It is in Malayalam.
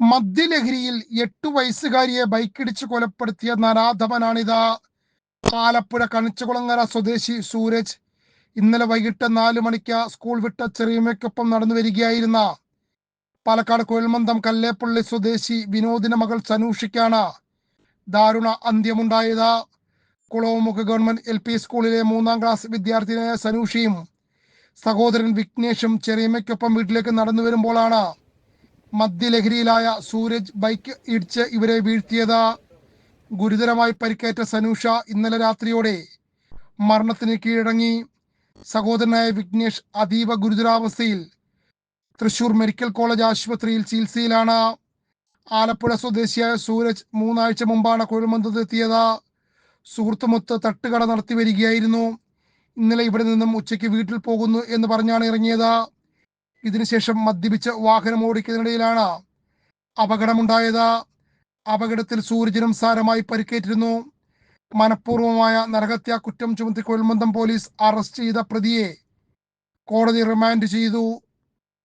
മദ്യലഹരിയിൽ എട്ടു വയസ്സുകാരിയെ ബൈക്കിടിച്ച് കൊലപ്പെടുത്തിയ നരാധമനാണിത് ആലപ്പുഴ കണിച്ചുകുളങ്ങര സ്വദേശി സൂരജ് ഇന്നലെ വൈകിട്ട് നാലു മണിക്ക് സ്കൂൾ വിട്ട ചെറിയമ്മയ്ക്കൊപ്പം നടന്നു വരികയായിരുന്ന പാലക്കാട് കുഴൽമന്ദം കല്ലേപ്പള്ളി സ്വദേശി വിനോദിന്റെ മകൾ സനൂഷിക്കാണ് ദാരുണ അന്ത്യമുണ്ടായത്. കുളവുമുഖ ഗവൺമെന്റ് എൽ പി സ്കൂളിലെ മൂന്നാം ക്ലാസ് വിദ്യാർത്ഥിനിയായ സനൂഷിയും സഹോദരൻ വിഘ്നേഷും ചെറിയമ്മയ്ക്കൊപ്പം വീട്ടിലേക്ക് നടന്നു വരുമ്പോഴാണ് മദ്യലഹരിയിലായ സൂരജ് ബൈക്ക് ഇടിച്ച് ഇവരെ വീഴ്ത്തിയത്. ഗുരുതരമായി പരിക്കേറ്റ സനൂഷ ഇന്നലെ രാത്രിയോടെ മരണത്തിന് കീഴടങ്ങി. സഹോദരനായ വിഘ്നേഷ് അതീവ ഗുരുതരാവസ്ഥയിൽ തൃശൂർ മെഡിക്കൽ കോളേജ് ആശുപത്രിയിൽ ചികിത്സയിലാണ്. ആലപ്പുഴ സ്വദേശിയായ സൂരജ് മൂന്നാഴ്ച മുമ്പാണ് കുഴൽമന്ദത്തെത്തിയത് സുഹൃത്തുമൊത്ത് തട്ടുകട നടത്തി വരികയായിരുന്നു. ഇന്നലെ ഇവിടെ നിന്നും ഉച്ചയ്ക്ക് വീട്ടിൽ പോകുന്നു എന്ന് പറഞ്ഞാണ് ഇറങ്ങിയത്. ഇതിനുശേഷം മദ്യപിച്ച് വാഹനം ഓടിക്കുന്നതിനിടയിലാണ് അപകടമുണ്ടായത്. അപകടത്തിൽ സൂരജിനും സാരമായി പരിക്കേറ്റിരുന്നു. മനഃപൂർവമായ നരഹത്യാ കുറ്റം ചുമത്തി കൊൽമന്ദം പോലീസ് അറസ്റ്റ് ചെയ്ത പ്രതിയെ കോടതി റിമാൻഡ് ചെയ്തു.